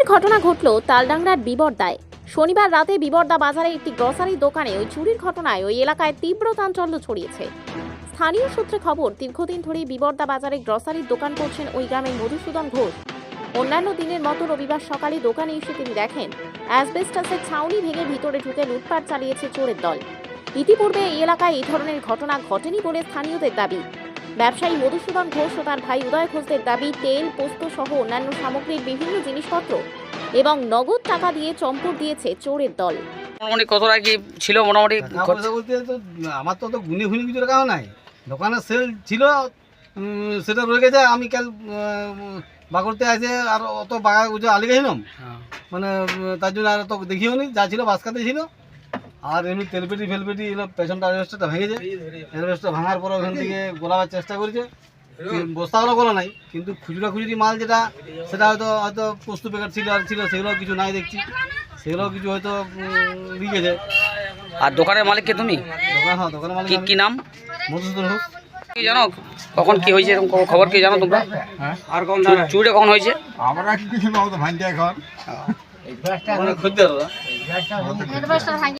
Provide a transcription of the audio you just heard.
চুরির ঘটনা ঘটল তালডাংরার বিবরদায়। শনিবার রাতে বিবরদা বাজারে একটি গ্রসারি দোকানে ওই চুরির ঘটনায় ওই এলাকায় তীব্র চাঞ্চল্য ছড়িয়েছে। স্থানীয় সূত্রে খবর, দীর্ঘদিন ধরে বিবরদা বাজারে গ্রসারির দোকান করছেন ওই গ্রামের মধুসূদন ঘোষ। অন্যান্য দিনের মতো রবিবার সকালে দোকানে এসে তিনি দেখেন, অ্যাসবেস্টাসের ছাউনি ভেঙে ভিতরে ঢুকে লুটপাট চালিয়েছে চোরের দল। ইতিপূর্বে এই এলাকায় এই ধরনের ঘটনা ঘটেনি বলে স্থানীয়দের দাবি। ব্যবসায়ী মধুসূদন ঘোষ ও তার ভাই উদয় ঘোষদের দাবি তেল পোস্ত সহ অন্যান্য সামগ্রীর বিভিন্ন জিনিসপত্র এবং নগদ টাকা দিয়ে চম্পট দিয়েছে চোরের দল। মোটামুটি কত কি ছিল মোটামুটি? বলতে তো আমার তো অত গুনে ফুনে কিছু টাকাও নাই। দোকানে সেল ছিল সেটা রয়ে গেছে আমি কাল বাগরতে আছে আর অত বাগা গুজো আলি গেছিলাম হ্যাঁ। মানে তার জন্য আর অত দেখিও নি যা ছিল বাসকাতে ছিল। আর এমনি তেলপেটি ফেলপেটি এলো পেছনটা অ্যাডভেস্টারটা ভেঙেছে। অ্যাডভেস্টার ভাঙার পর ওখান থেকে গোলাবার চেষ্টা করেছে। বস্তাগুলো গোলা নাই কিন্তু খুচরা খুচরি মাল যেটা সেটা হয়তো হয়তো পোস্ত প্যাকেট ছিল আর ছিল সেগুলো কিছু নাই দেখছি। সেগুলো কিছু হয়তো গেছে আর দোকানের মালিক কে তুমি? দোকান হ্যাঁ দোকানের মালিক কি নাম? মধুসূদন ঘোষ। কি জানো? কখন কি হয়েছে এরকম খবর- কি জানো তোমরা? আর কোন চুরি- চুরিটা কখন হয়েছে? আমরা কি কিছু ভাঙতে এখন।